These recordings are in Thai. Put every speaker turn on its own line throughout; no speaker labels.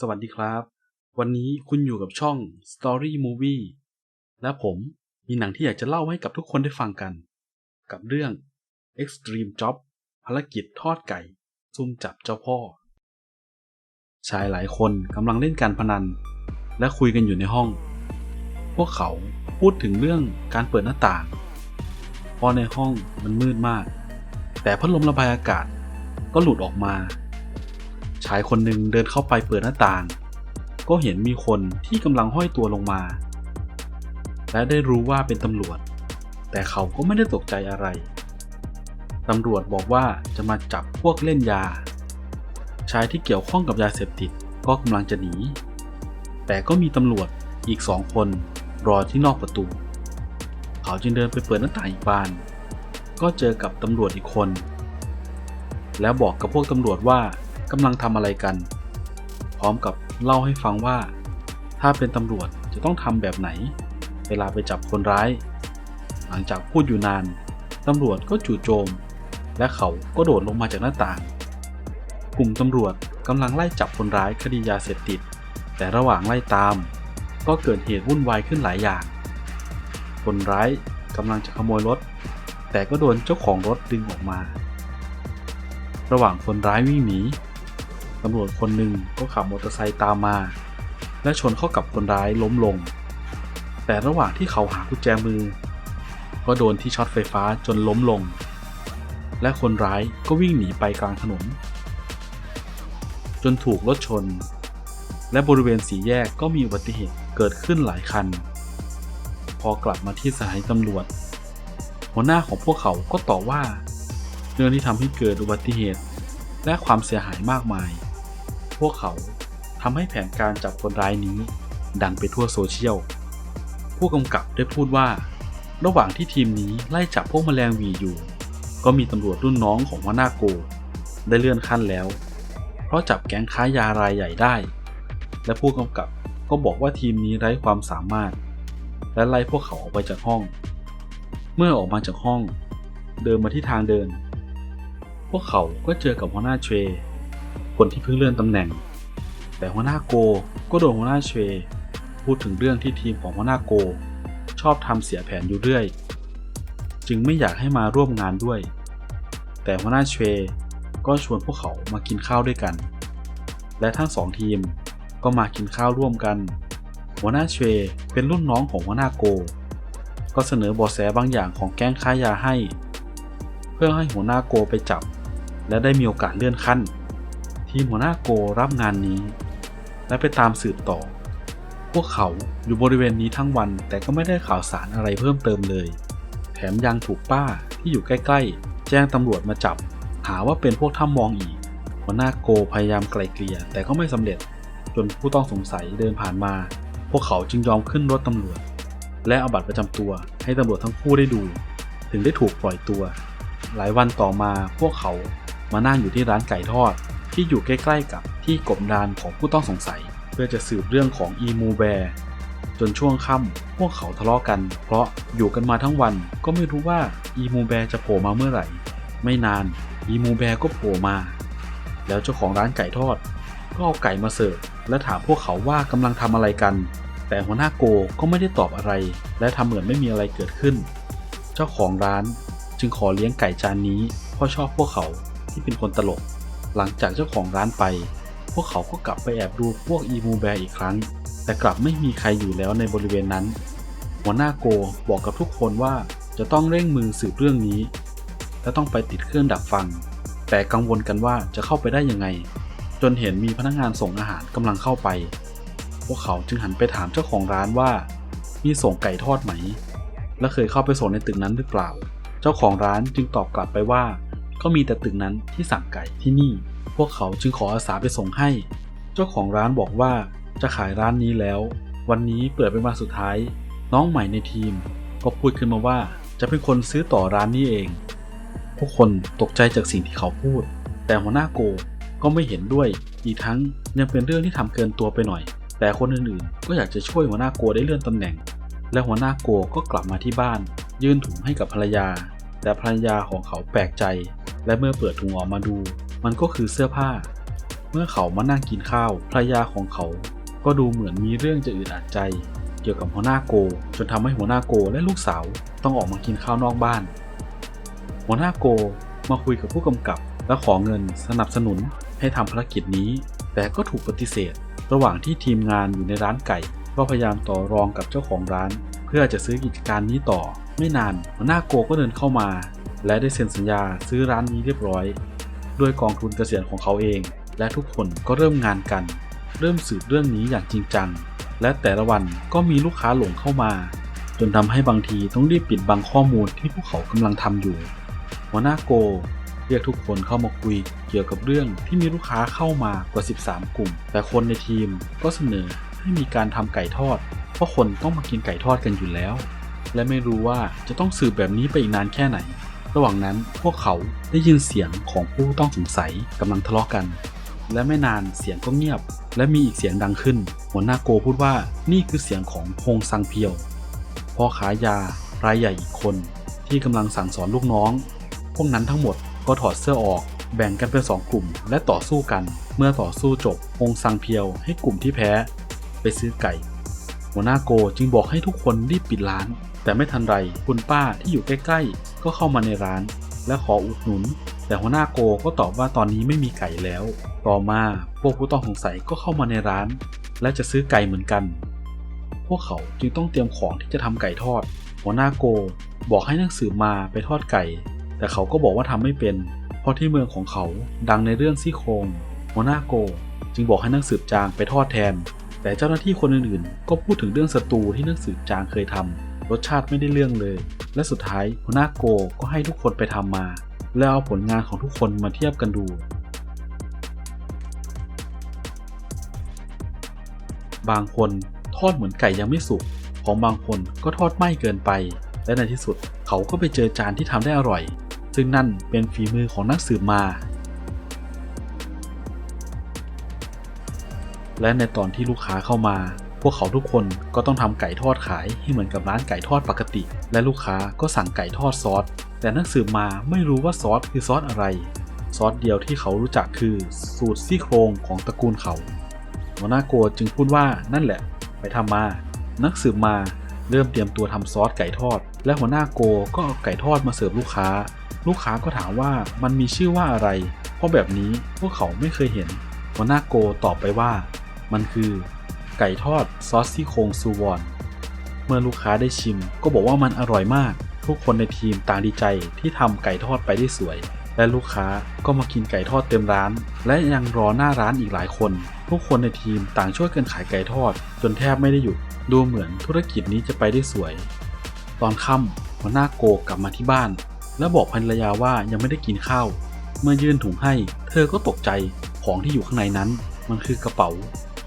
สวัสดีครับ วันนี้คุณอยู่กับช่อง Story Movie และผมมีหนังที่อยากจะเล่าให้กับทุกคนได้ฟังกัน กับเรื่อง Extreme Job ภารกิจทอดไก่ ซุ่มจับเจ้าพ่อ ชายหลายคนกำลังเล่นการพนัน และคุยกันอยู่ในห้อง พวกเขาพูดถึงเรื่องการเปิดหน้าต่าง เพราะในห้องมันมืดมาก แต่พัดลมระบายอากาศก็หลุดออกมา ชายคนหนึ่งเดินเข้าไปเปิดหน้าต่าง ก็เห็นมีคนที่กำลังห้อยตัวลงมา และได้รู้ว่าเป็นตำรวจ แต่เขาก็ไม่ได้ตกใจอะไร ตำรวจบอกว่าจะมาจับพวกเล่นยา ชายที่เกี่ยวข้องกับยาเสพติดก็กำลังจะหนี แต่ก็มีตำรวจอีกสองคนรอที่นอกประตู เขาจึงเดินไปเปิดหน้าต่างอีกบาน ก็เจอกับตำรวจอีกคน แล้วบอกกับพวกตำรวจว่า กำลังทำอะไรกัน พร้อมกับเล่าให้ฟังว่า ถ้าเป็นตำรวจจะต้องทำแบบไหน เวลาไปจับคนร้าย หลังจากพูดอยู่นานตำรวจก็จู่โจม และเขาก็โดดลงมาจากหน้าต่าง กลุ่มตำรวจกำลังไล่จับคนร้ายคดียาเสพติด แต่ระหว่างไล่ตาม ก็เกิดเหตุวุ่นวายขึ้นหลายอย่าง คนร้ายกำลังจะขโมยรถ แต่ก็โดนเจ้าของรถดึงออกมา ระหว่างคนร้ายวิ่งหนี ตำรวจคนหนึ่งก็ขับมอเตอร์ไซค์ตามมา และชนเข้ากับคนร้ายล้มลง แต่ระหว่างที่เขาหากุญแจมือ ก็โดนที่ช็อตไฟฟ้าจนล้มลง และคนร้ายก็วิ่งหนีไปกลางถนน จนถูกรถชน และบริเวณสีแยกก็มีอุบัติเหตุเกิดขึ้นหลายคัน พอกลับมาที่สถานีตำรวจ หัวหน้าของพวกเขาก็ต่อว่าเรื่องที่ทำให้เกิดอุบัติเหตุและความเสียหายมากมาย วกเขาทำให้แผนการจับคนร้ายนี้ ดังไปทั่วโซเชียล ผู้กำกับได้พูดว่า ระหว่างที่ทีมนี้ไล่จับพวกแมลงวีอยู่ ก็มีตำรวจรุ่นน้องของหัวหน้าโก ได้เลื่อนขั้นแล้ว เพราะจับแก๊งค้ายารายใหญ่ได้ และผู้กำกับก็บอกว่าทีมนี้ไร้ความสามารถ และไล่พวกเขาออกไปจากห้อง เมื่อออกมาจากห้อง เดินมาที่ทางเดิน พวกเขาก็เจอกับหัวหน้าเชว คนที่เพิ่งเลื่อนตำแหน่ง แต่หัวหน้าโกก็โดนหัวหน้าเชวพูดถึงเรื่องที่ทีมของหัวหน้าโก ชอบทำเสียแผนอยู่เรื่อย จึงไม่อยากให้มาร่วมงานด้วย แต่หัวหน้าเชวก็ชวนพวกเขามากินข้าวด้วยกัน และทั้งสองทีมก็มากินข้าวร่วมกัน หัวหน้าเชวเป็นรุ่นน้องของหัวหน้าโก ก็เสนอเบาะแสบางอย่างของแก๊งค้ายาให้ เพื่อให้หัวหน้าโกไปจับ และได้มีโอกาสเลื่อนขั้น ทีมหัวหน้าโกรับงานนี้ และไปตามสืบต่อ พวกเขาอยู่บริเวณนี้ทั้งวันแต่ก็ไม่ได้ข่าวสารอะไรเพิ่มเติมเลย แถมยังถูกป้าที่อยู่ใกล้ๆ แจ้งตำรวจมาจับ หาว่าเป็นพวกถ้ำมองอีก หัวหน้าโกพยายามไกลเกลี่ยแต่ก็ไม่สำเร็จ จนผู้ต้องสงสัยเดินผ่านมา พวกเขาจึงยอมขึ้นรถตำรวจ และเอาบัตรประจำตัวให้ตำรวจทั้งคู่ได้ดู ถึงได้ถูกปล่อยตัว หลายวันต่อมาพวกเขามานั่งอยู่ที่ร้านไก่ทอด ที่อยู่ใกล้ๆกับที่กบดานของผู้ต้องสงสัย เพื่อจะสืบเรื่องของอีมูแบร์จนช่วงค่ำพวกเขาทะเลาะกัน เพราะอยู่กันมาทั้งวันก็ไม่รู้ว่าอีมูแบร์จะโผล่มาเมื่อไหร่ ไม่นานอีมูแบร์ก็โผล่มา แล้วเจ้าของร้านไก่ทอด ก็เอาไก่มาเสิร์ฟและถามพวกเขาว่ากำลังทำอะไรกัน แต่หัวหน้าโกก็ไม่ได้ตอบอะไร และทำเหมือนไม่มีอะไรเกิดขึ้น เจ้าของร้านจึงขอเลี้ยงไก่จานนี้เพราะชอบพวกเขาที่เป็นคนตลก หลังจากเจ้าของร้านไป พวกเขาก็กลับไปแอบดูพวกอีมูแบร์อีกครั้ง แต่กลับไม่มีใครอยู่แล้วในบริเวณนั้น หัวหน้าโกบอกกับทุกคนว่าจะต้องเร่งมือสืบเรื่องนี้ และต้องไปติดเครื่องดักฟัง แต่กังวลกันว่าจะเข้าไปได้ยังไง จนเห็นมีพนักงานส่งอาหารกำลังเข้าไป พวกเขาจึงหันไปถามเจ้าของร้านว่า มีส่งไก่ทอดไหม และเคยเข้าไปส่งในตึกนั้นหรือเปล่า เจ้าของร้านจึงตอบกลับไปว่า ก็มีแต่ตึกนั้นที่สั่งไก่ที่นี่ พวกเขาจึงขออาสาไปส่งให้ เจ้าของร้านบอกว่าจะขายร้านนี้แล้ว วันนี้เปิดเป็นวันสุดท้าย น้องใหม่ในทีม ก็พูดขึ้นมาว่าจะเป็นคนซื้อต่อร้านนี้เอง พวกคนตกใจจากสิ่งที่เขาพูด แต่หัวหน้าโกก็ไม่เห็นด้วย อีกทั้งยังเป็นเรื่องที่ทำเกินตัวไปหน่อย แต่คนอื่นๆ ก็อยากจะช่วยหัวหน้าโกได้เลื่อนตำแหน่ง และหัวหน้าโกก็กลับมาที่บ้าน ยื่นถุงให้กับภรรยา แต่ภรรยาของเขาแปลกใจ และเมื่อเปิดถุงออกมาดู มันก็คือเสื้อผ้า เมื่อเขามานั่งกินข้าวภรรยาของเขา ก็ดูเหมือนมีเรื่องจะอึดอัดใจ เกี่ยวกับหัวหน้าโก จนทำให้หัวหน้าโกและลูกสาวต้องออกมากินข้าวนอกบ้าน หัวหน้าโกมาคุยกับผู้กำกับ และขอเงินสนับสนุนให้ทำภารกิจนี้ แต่ก็ถูกปฏิเสธ ระหว่างที่ทีมงานอยู่ในร้านไก่ ก็พยายามต่อรองกับเจ้าของร้าน เพื่อจะซื้อกิจการนี้ต่อ ไม่นานหัวหน้าโกก็เดินเข้ามา และได้เซ็นสัญญาซื้อร้านนี้เรียบร้อย ด้วยกองทุนเกษียณของเขาเอง และทุกคนก็เริ่มงานกัน เริ่มสืบเรื่องนี้อย่างจริงจัง และแต่ละวันก็มีลูกค้าหลงเข้ามา จนทำให้บางทีต้องรีบปิดบังข้อมูลที่พวกเขากำลังทำอยู่ หัวหน้าโก เรียกทุกคนเข้ามาคุยเกี่ยวกับเรื่องที่มีลูกค้าเข้ามากว่า 13 กลุ่ม แต่คนในทีมก็เสนอให้มีการทำไก่ทอด เพราะคนต้องมากินไก่ทอดกันอยู่แล้ว และไม่รู้ว่าจะต้องสืบแบบนี้ไปอีกนานแค่ไหน ระหว่างนั้นพวกเขาได้ยินเสียงของผู้ต้องสงสัยกำลังทะเลาะกัน และไม่นานเสียงก็เงียบ และมีอีกเสียงดังขึ้น หัวหน้าโกพูดว่านี่คือเสียงของฮงซังเพียวพ่อขายยารายใหญ่อีกคนที่กำลังสั่งสอนลูกน้อง พวกนั้นทั้งหมดก็ถอดเสื้อออก แบ่งกันเป็นสองกลุ่ม และต่อสู้กัน เมื่อต่อสู้จบฮงซังเพียวให้กลุ่มที่แพ้ ไปซื้อไก่ หัวหน้าโกจึงบอกให้ทุกคนรีบปิดร้าน แต่ไม่ทันไรคุณป้าที่อยู่ใกล้ๆ ก็เข้ามาในร้าน และขออุดหนุน แต่หัวหน้าโกก็ตอบว่าตอนนี้ไม่มีไก่แล้ว ต่อมาพวกผู้ต้องสงสัยก็เข้ามาในร้าน และจะซื้อไก่เหมือนกัน พวกเขาจึงต้องเตรียมของที่จะทำไก่ทอด หัวหน้าโกบอกให้นักสืบมาไปทอดไก่ แต่เขาก็บอกว่าทำไม่เป็น เพราะที่เมืองของเขาดังในเรื่องซี่โครงหัวหน้าโกจึงบอกให้นักสืบจางไปทอดแทน แต่เจ้าหน้าที่คนอื่นๆ ก็พูดถึงเรื่องสตูที่นักสืบจางเคยทำรสชาติไม่ได้เรื่องเลย และสุดท้ายหัวหน้าโกก็ให้ทุกคนไปทำมา แล้วเอาผลงานของทุกคนมาเทียบกันดู บางคนทอดเหมือนไก่ยังไม่สุก ของบางคนก็ทอดไหม้เกินไป และในที่สุดเขาก็ไปเจอจานที่ทำได้อร่อย ซึ่งนั่นเป็นฝีมือของนักสืบมา และในตอนที่ลูกค้าเข้ามา พวกเขาทุกคนก็ต้องทำไก่ทอดขายให้เหมือนกับร้านไก่ทอดปกติ และลูกค้าก็สั่งไก่ทอดซอส แต่นักสืบมาไม่รู้ว่าซอสคือซอสอะไร ซอสเดียวที่เขารู้จักคือสูตรซี่โครงของตระกูลเขาหัวหน้าโกจึงพูดว่านั่นแหละ ไปทำมา นักสืบมาเริ่มเตรียมตัวทำซอสไก่ทอด และหัวหน้าโกก็เอาไก่ทอดมาเสิร์ฟลูกค้า ลูกค้าก็ถามว่ามันมีชื่อว่าอะไร เพราะแบบนี้พวกเขาไม่เคยเห็น หัวหน้าโกตอบไปว่า มันคือ ไก่ทอดซอสซี่โครงซูวอน เมื่อลูกค้าได้ชิมก็บอกว่ามันอร่อยมาก ทุกคนในทีมต่างดีใจที่ทำไก่ทอดไปได้สวย และลูกค้าก็มากินไก่ทอดเต็มร้าน และยังรอหน้าร้านอีกหลายคน ทุกคนในทีมต่างช่วยกันขายไก่ทอด จนแทบไม่ได้หยุด ดูเหมือนธุรกิจนี้จะไปได้สวย ตอนค่ำหัวหน้าโกกลับมาที่บ้าน และบอกภรรยาว่ายังไม่ได้กินข้าว เมื่อยื่นถุงให้ เธอก็ตกใจของที่อยู่ข้างในนั้น มันคือกระเป๋า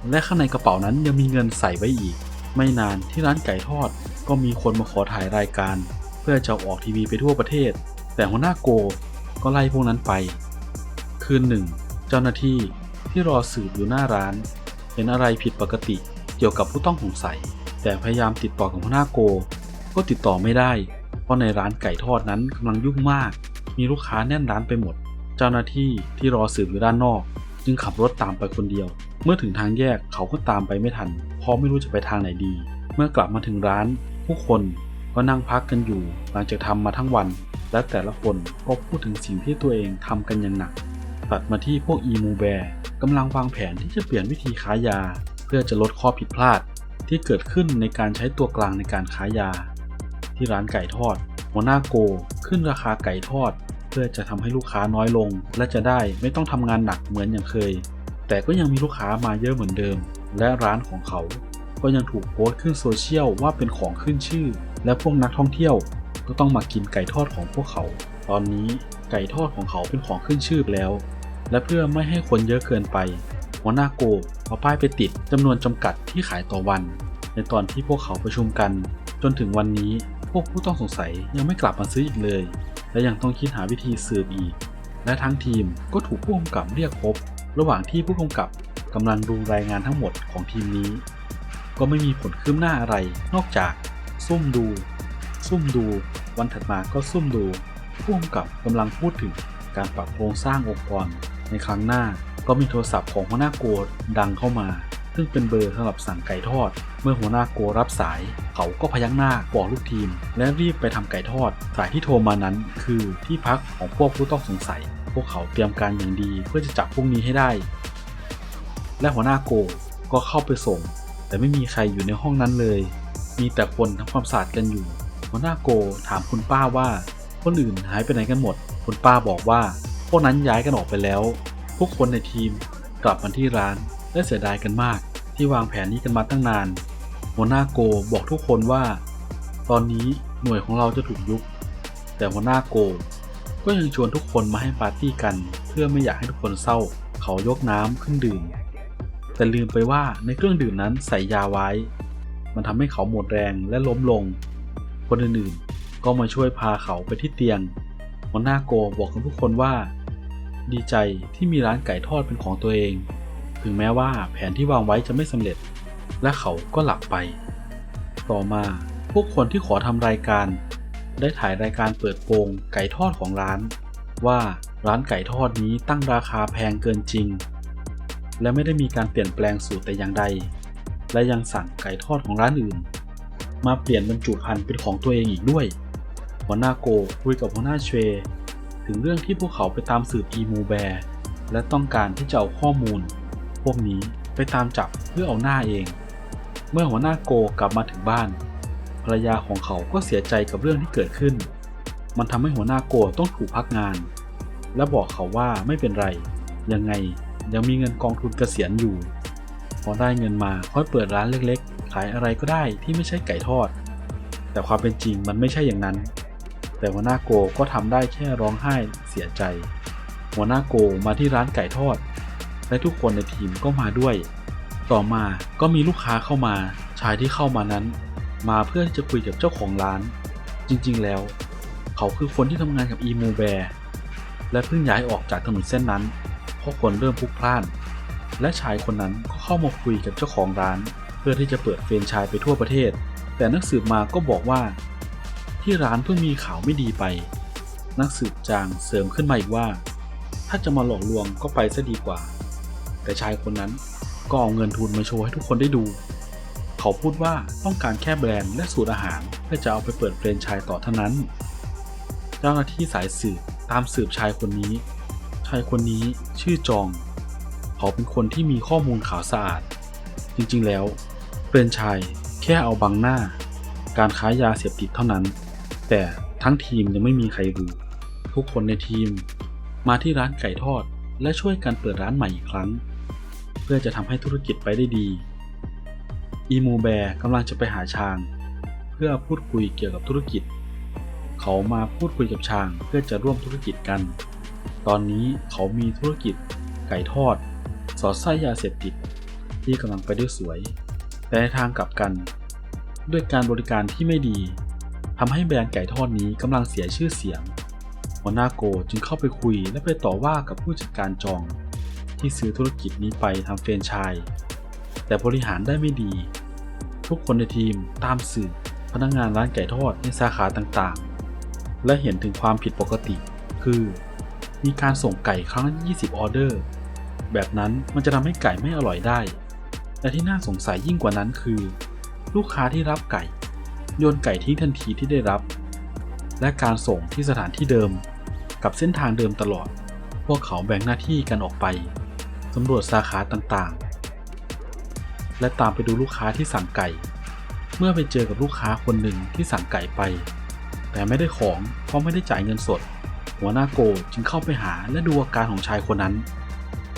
และข้างในกระเป๋านั้นยังมีเงินใส่ไว้อีก ไม่นานที่ร้านไก่ทอดก็มีคนมาขอถ่ายรายการ เพื่อจะอออกทีวีไปทั่วประเทศ แต่หัวหน้าโกก็ไล่พวกนั้นไป คืนหนึ่ง เจ้าหน้าที่ที่รอสืบอยู่หน้าร้าน เห็นอะไรผิดปกติเกี่ยวกับผู้ต้องสงสัย แต่พยายามติดต่อกับหัวหน้าโก ก็ติดต่อไม่ได้ เพราะในร้านไก่ทอดนั้นกำลังยุ่งมาก มีลูกค้าแน่นร้านไปหมด เจ้าหน้าที่ที่รอสืบอยู่ด้านนอก จึงขับรถตามไปคนเดียว เมื่อถึงทางแยกเขาก็ตามไปไม่ทัน เพราะไม่รู้จะไปทางไหนดี เมื่อกลับมาถึงร้าน ผู้คนก็นั่งพักกันอยู่ หลังจากทำมาทั้งวัน และแต่ละคนก็พูดถึงสิ่งที่ตัวเองทำกันอย่างหนัก ตัดมาที่พวกอีมูแบร์กำลังวางแผนที่จะเปลี่ยนวิธีค้ายา เพื่อจะลดข้อผิดพลาดที่เกิดขึ้นในการใช้ตัวกลางในการค้ายา ที่ร้านไก่ทอด หัวหน้าโก ขึ้นราคาไก่ทอด เพื่อจะทำให้ลูกค้าน้อยลง และจะได้ไม่ต้องทำงานหนักเหมือนอย่างเคย แต่ก็ยังมีลูกค้ามาเยอะเหมือนเดิม และร้านของเขาก็ยังถูกโพสต์ขึ้นโซเชียลว่าเป็นของขึ้นชื่อ และพวกนักท่องเที่ยวก็ต้องมากินไก่ทอดของพวกเขา ตอนนี้ไก่ทอดของเขาเป็นของขึ้นชื่อแล้ว และเพื่อไม่ให้คนเยอะเกินไป หัวหน้าโกเอาป้ายไปติดจำนวนจำกัดที่ขายต่อวัน ในตอนที่พวกเขาประชุมกัน จนถึงวันนี้พวกผู้ต้องสงสัยยังไม่กลับมาซื้ออีกเลย และยังต้องคิดหาวิธีสืบอีก และทั้งทีมก็ถูกผู้กำกับเรียกพบ ระหว่างที่ผู้กำกับกำลังดูรายงานทั้งหมดของทีมนี้ ก็ไม่มีผลคืบหน้าอะไร นอกจาก ซุ่มดู ซุ่มดู วันถัดมาก็ซุ่มดู ผู้กำกับกำลังพูดถึงการปรับโครงสร้างองค์กร ในครั้งหน้าก็มีโทรศัพท์ของหัวหน้าโกดังเข้ามา ซึ่งเป็นเบอร์สำหรับสั่งไก่ทอด เมื่อหัวหน้าโกรับสาย เขาก็พยักหน้าบอกลูกทีม และรีบไปทำไก่ทอด สายที่โทรมานั้นคือที่พักของพวกผู้ต้องสงสัย วกเขาเตรียมการอย่างดีเพื่อจะจับพวกนี้ให้ได้ และหัวหน้าโกก็เข้าไปส่ง แต่ไม่มีใครอยู่ในห้องนั้นเลย มีแต่คนทำความสะอาดกันอยู่ หัวหน้าโกถามคุณป้าว่าคนอื่นหายไปไหนกันหมด คุณป้าบอกว่า พวกนั้นย้ายกันออกไปแล้วพวกคนในทีมกลับมาที่ร้านและเสียดายกันมาก ที่วางแผนนี้กันมาตั้งนาน หัวหน้าโกบอกทุกคนว่า ตอนนี้หน่วยของเราจะถูกยุบแต่หัวหน้าโก ก็ยังชวนทุกคนมาให้ปาร์ตี้กัน เพื่อไม่อยากให้ทุกคนเศร้า เขายกน้ำขึ้นดื่ม แต่ลืมไปว่าในเครื่องดื่มนั้นใส่ยาไว้ มันทำให้เขาหมดแรงและล้มลง คนอื่นๆ ก็มาช่วยพาเขาไปที่เตียงหัวหน้าโกบอกกับทุกคนว่า ดีใจที่มีร้านไก่ทอดเป็นของตัวเอง ถึงแม้ว่าแผนที่วางไว้จะไม่สำเร็จ และเขาก็หลับไป ต่อมาพวกคนที่ขอทำรายการ ได้ถ่ายรายการเปิดโปงไก่ทอดของร้าน ว่าร้านไก่ทอดนี้ตั้งราคาแพงเกินจริง และไม่ได้มีการเปลี่ยนแปลงสูตรแต่อย่างใด และยังสั่งไก่ทอดของร้านอื่น มาเปลี่ยนบรรจุภัณฑ์เป็นของตัวเองอีกด้วย หัวหน้าโกคุยกับหัวหน้าเชวถึงเรื่องที่พวกเขาไปตามสืบอีมูแบร์และต้องการที่จะเอาข้อมูล พวกนี้ไปตามจับเพื่อเอาหน้าเอง เมื่อหัวหน้าโกกลับมาถึงบ้าน รรยาของเขาก็เสียใจกับเรื่องที่เกิดขึ้น มันทำให้หัวหน้าโกต้องถูกพักงาน และบอกเขาว่าไม่เป็นไร ยังไงยังมีเงินกองทุนเกษียณอยู่ พอได้เงินมาค่อยเปิดร้านเล็กๆ ขายอะไรก็ได้ที่ไม่ใช่ไก่ทอด แต่ความเป็นจริงมันไม่ใช่อย่างนั้น แต่หัวหน้าโกก็ทำได้แค่ร้องไห้เสียใจ หัวหน้าโกมาที่ร้านไก่ทอด และทุกคนในทีมก็มาด้วย ต่อมาก็มีลูกค้าเข้ามา ชายที่เข้ามานั้น มาเพื่อที่จะคุยกับเจ้าของร้าน จริงๆ แล้ว เขาคือคนที่ทำงานกับอีโมแบร์และเพิ่งย้ายออกจากถนนเส้นนั้นเพราะคนเริ่มพลุกพล่าน และชายคนนั้นก็เข้ามาคุยกับเจ้าของร้าน เพื่อที่จะเปิดเฟรนชส์ไปทั่วประเทศ แต่นักสืบมาก็บอกว่า ที่ร้านเพิ่งมีข่าวไม่ดีไป นักสืบจางเสริมขึ้นมาอีกว่า ถ้าจะมาหลอกลวงก็ไปซะดีกว่า แต่ชายคนนั้นก็เอาเงินทุนมาโชว์ให้ทุกคนได้ดู เขาพูดว่าต้องการแค่แบรนด์และสูตรอาหารเพื่อจะเอาไปเปิดเฟรนไชส์ต่อเท่านั้น เจ้าหน้าที่สายสืบตามสืบชายคนนี้ ชายคนนี้ชื่อจอง เขาเป็นคนที่มีข้อมูลข่าวสะอาด จริงๆแล้วเฟรนไชส์แค่เอาบังหน้า การค้ายาเสพติดเท่านั้น แต่ทั้งทีมยังไม่มีใครรู้ทุกคนในทีม มาที่ร้านไก่ทอดและช่วยกันเปิดร้านใหม่อีกครั้ง เพื่อจะทำให้ธุรกิจไปได้ดี อีมูแบร์กำลังจะไปหาชาง เพื่อพูดคุยเกี่ยวกับธุรกิจ เขามาพูดคุยกับชางเพื่อจะร่วมธุรกิจกัน ตอนนี้เขามีธุรกิจไก่ทอด สอดไส้ยาเสพติดที่กำลังไปได้สวย แต่ในทางกลับกัน ด้วยการบริการที่ไม่ดีทำให้แบรนด์ไก่ทอดนี้กำลังเสียชื่อเสียง หัวหน้าโกจึงเข้าไปคุยและไปต่อว่ากับผู้จัดการจอง ที่ซื้อธุรกิจนี้ไปทำเฟรนไชส์ แต่บริหารได้ไม่ดี ทุกคนในทีมตามสืบพนักงงานร้านไก่ทอดในสาขาต่างๆ และเห็นถึงความผิดปกติ คือ มีการส่งไก่ครั้งละ20 ออเดอร์ แบบนั้นมันจะทำให้ไก่ไม่อร่อยได้ และที่น่าสงสัยยิ่งกว่านั้นคือ ลูกค้าที่รับไก่ โยนไก่ทิ้งทันทีที่ได้รับ และการส่งที่สถานที่เดิม กับเส้นทางเดิมตลอด พวกเขาแบ่งหน้าที่กันออกไปสำรวจสาขาต่างๆ และตามไปดูลูกค้าที่สั่งไก่ เมื่อไปเจอกับลูกค้าคนหนึ่งที่สั่งไก่ไป แต่ไม่ได้ของเพราะไม่ได้จ่ายเงินสด หัวหน้าโกจึงเข้าไปหาและดูอาการของชายคนนั้น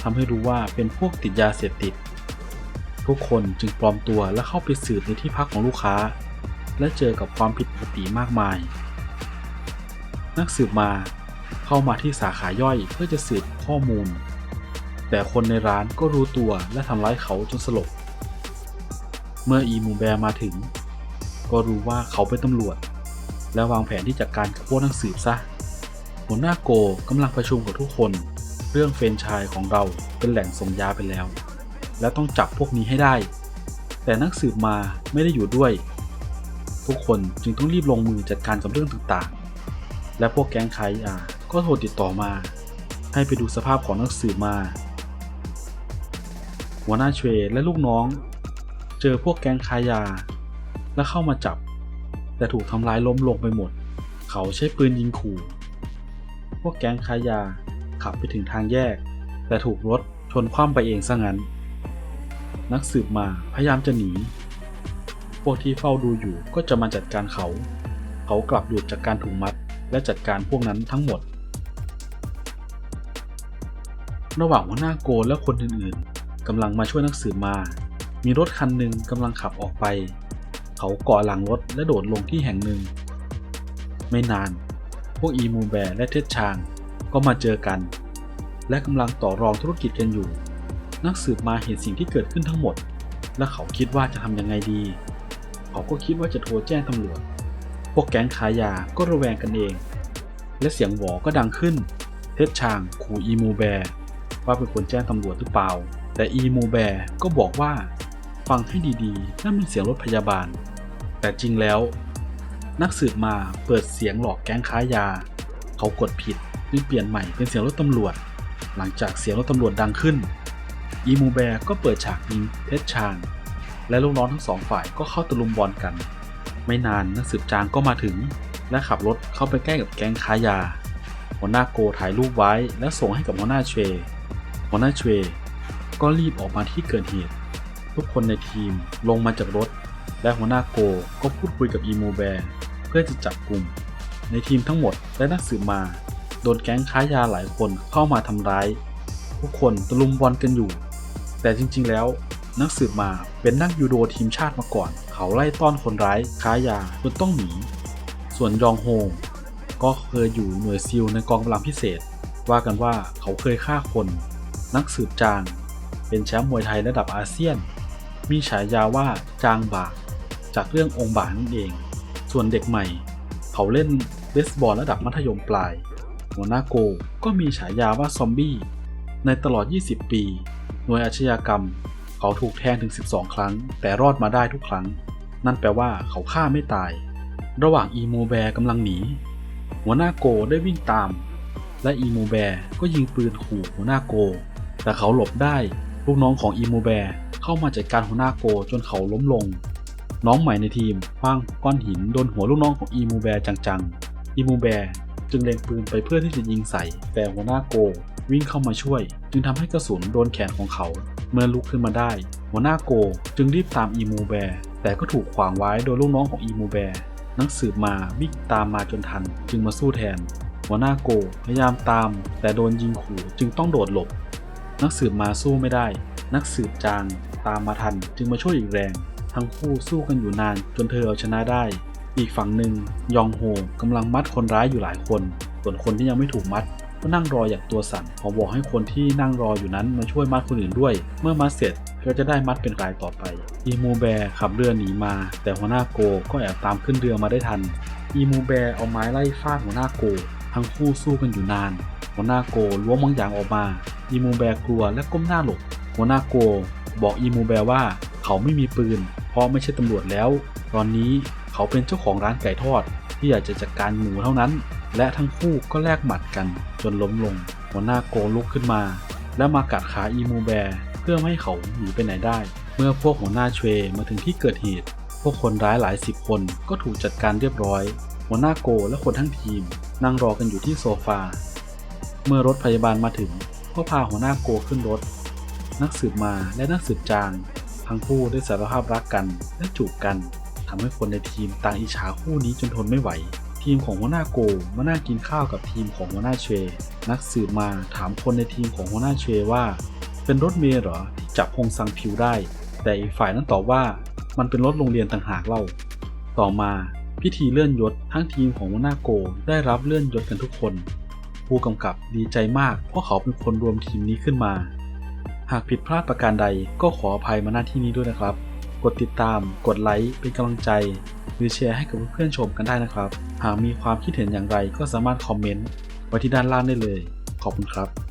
ทำให้รู้ว่าเป็นพวกติดยาเสพติด ทุกคนจึงปลอมตัวและเข้าไปสืบในที่พักของลูกค้า และเจอกับความผิดปกติมากมาย นักสืบมาเข้ามาที่สาขาย่อยเพื่อจะสืบข้อมูล แต่คนในร้านก็รู้ตัวและทำร้ายเขาจนสลบ เมื่ออีมูแบร์มาถึง ก็รู้ว่าเขาเป็นตำรวจ และวางแผนที่จัดการกับพวกนักสืบซะ หัวหน้าโกกำลังประชุมกับทุกคน เรื่องเฟรนชายของเราเป็นแหล่งส่งยาไปแล้ว และต้องจับพวกนี้ให้ได้ แต่นักสืบมาไม่ได้อยู่ด้วย ทุกคนจึงต้องรีบลงมือจัดการกับเรื่องต่างๆ และพวกแก๊งขายยาก็โทรติดต่อมา ให้ไปดูสภาพของนักสืบมา หัวหน้าเชวและลูกน้อง เจอพวกแก๊งค้ายา และเข้ามาจับ แต่ถูกทำร้ายล้มลงไปหมด เขาใช้ปืนยิงขู่ พวกแก๊งค้ายาขับไปถึงทางแยก แต่ถูกรถชนคว่ำไปเองซะงั้น นักสืบมาพยายามจะหนี พวกที่เฝ้าดูอยู่ก็จะมาจัดการเขา เขากลับหยุดจากการถูกมัดและจัดการพวกนั้นทั้งหมด ระหว่างหัวหน้าโกและคนอื่นๆกำลังมาช่วยนักสืบมา มีรถคันหนึ่งกำลังขับออกไป เขาเกาะหลังรถและโดดลงที่แห่งหนึ่ง ไม่นาน พวกอีมูแบร์และเท็ดชางก็มาเจอกัน และกำลังต่อรองธุรกิจกันอยู่ นักสืบมาเห็นสิ่งที่เกิดขึ้นทั้งหมด และเขาคิดว่าจะทำยังไงดี เขาก็คิดว่าจะโทรแจ้งตำรวจ พวกแก๊งขายยาก็ระแวงกันเอง และเสียงหวอก็ดังขึ้น เท็ดชางขู่อีมูแบร์ว่าเป็นคนแจ้งตำรวจหรือเปล่า แต่อีมูแบร์ก็บอกว่า ฟังให้ดีๆ นั่นเป็นเสียงรถพยาบาล แต่จริงแล้ว นักสืบมาเปิดเสียงหลอกแก๊งค้ายา เขากดผิดจึงเปลี่ยนใหม่เป็นเสียงรถตำรวจ หลังจากเสียงรถตำรวจดังขึ้น อีมูแบร์ก็เปิดฉากยิงเท็ดชางและลูกน้องทั้งสองฝ่ายก็เข้าตะลุมบอลกัน ไม่นานนักสืบจางก็มาถึง และขับรถเข้าไปใกล้กับแก๊งค้ายา หัวหน้าโกถ่ายรูปไว้และส่งให้กับหัวหน้าเชวหัวหน้าเชวก็รีบออกมาที่เกิดเหตุ ทุกคนในทีมลงมาจากรถ และหัวหน้าโกก็พูดคุยกับอีมูแบร์เพื่อจะจับกลุ่ม ในทีมทั้งหมดและนักสืบมา โดนแก๊งค้ายาหลายคนเข้ามาทำร้าย ทุกคนตะลุมบอลกันอยู่ แต่จริงๆแล้ว นักสืบมาเป็นนักยูโดทีมชาติมาก่อน เขาไล่ต้อนคนร้ายค้ายาจนต้องหนี ส่วนยองโฮงก็เคยอยู่หน่วยซิลในกองกำลังพิเศษ ว่ากันว่าเขาเคยฆ่าคน นักสืบจางเป็นแชมป์มวยไทยระดับอาเซียน มีฉายาว่าจางบากจากเรื่ององค์บากนั่นเอง ส่วนเด็กใหม่ เขาเล่นเบสบอลระดับมัธยมปลาย หัวหน้าโกก็มีฉายาว่าซอมบี้ ในตลอด 20 ปี หน่วยอาชญากรรม เขาถูกแทงถึง 12 ครั้ง แต่รอดมาได้ทุกครั้ง นั่นแปลว่าเขาฆ่าไม่ตาย ระหว่างอีโมแบร์กำลังหนี หัวหน้าโกได้วิ่งตาม และอีโมแบร์ก็ยิงปืนขู่หัวหน้าโก แต่เขาหลบได้ ลูกน้องของอีโมแบร์ เข้ามาจัดการหัวหน้าโกจนเขาล้มลง น้องใหม่ในทีมคว้างก้อนหินโดนหัวลูกน้องของอีมูแบร์จังๆ อีมูแบร์จึงเล็งปืนไปเพื่อที่จะยิงใส่ แต่หัวหน้าโกวิ่งเข้ามาช่วย จึงทำให้กระสุนโดนแขนของเขา เมื่อลุกขึ้นมาได้ หัวหน้าโกจึงรีบตามอีมูแบร์แต่ก็ถูกขวางไว้โดยลูกน้องของอีมูแบร์นักสืบมาวิ่งตามมาจนทัน จึงมาสู้แทน หัวหน้าโกพยายามตาม แต่โดนยิงขู่จึงต้องโดดหลบ นักสืบมาสู้ไม่ได้ นักสืบจางตามมาทันจึงมาช่วยอีกแรง ทั้งคู่สู้กันอยู่นานจนเธอเอาชนะได้ อีกฝั่งหนึ่งยองโฮกำลังมัดคนร้ายอยู่หลายคน ส่วนคนที่ยังไม่ถูกมัดก็นั่งรออย่างตัวสั่นขาบอกให้คนที่นั่งรออยู่นั้นมาช่วยมัดคนอื่นด้วย เมื่อมัดเสร็จก็จะได้มัดเป็นรายต่อไป อีมูแบร์ขับเรือหนีมา แต่หัวหน้าโกก็แอบตามขึ้นเรือมาได้ทัน อีมูแบร์เอาไม้ไล่ฟาดหัวหน้าโก ทั้งคู่สู้กันอยู่นาน หัวหน้าโกล้วงบางอย่างออกมา อีมูแบกลัวและก้มหน้าหลบหัวหน้าโก บอกอีมูแบว่าเขาไม่มีปืน เพราะไม่ใช่ตำรวจแล้ว ตอนนี้เขาเป็นเจ้าของร้านไก่ทอด ที่อยากจะจัดการหมูเท่านั้น และทั้งคู่ก็แลกหมัดกันจนล้มลง หัวหน้าโกลุกขึ้นมา และมากัดขาอีมูแบเพื่อไม่ให้เขาหนีไปไหนได้ เมื่อพวกหัวหน้าเชวมาถึงที่เกิดเหตุ พวกคนร้ายหลายสิบคนก็ถูกจัดการเรียบร้อย หัวหน้าโกและคนทั้งทีม นั่งรอกันอยู่ที่โซฟา เมื่อรถพยาบาลมาถึง ก็พาหัวหน้าโกขึ้นรถ นักสืบมาและนักสืบจาง ทั้งคู่ได้สารภาพรักกันและจูบกันทำให้คนในทีมต่างอิจฉาคู่นี้จนทนไม่ไหว ทีมของหัวหน้าโกมานั่งกินข้าวกับทีมของหัวหน้าเชนักสืบมาถามคนในทีมของหัวหน้าเชวว่า เป็นรถเมล์เหรอที่จับฮงซังพิวได้ แต่อีกฝ่ายนั้นตอบว่ามันเป็นรถโรงเรียนต่างหากเล่า ต่อมาพิธีเลื่อนยศทั้งทีมของหัวหน้าโกได้รับเลื่อนยศกันทุกคน ผู้กำกับดีใจมากเพราะเขาเป็นคนรวมทีมนี้ขึ้นมา หากผิดพลาดประการใดก็ขออภัยมาหน้าที่นี้ด้วยนะครับ กดติดตาม กดไลค์เป็นกำลังใจ หรือแชร์ให้กับเพื่อนๆชมกันได้นะครับ หากมีความคิดเห็นอย่างไรก็สามารถคอมเมนต์ไว้ที่ด้านล่างได้เลย ขอบคุณครับ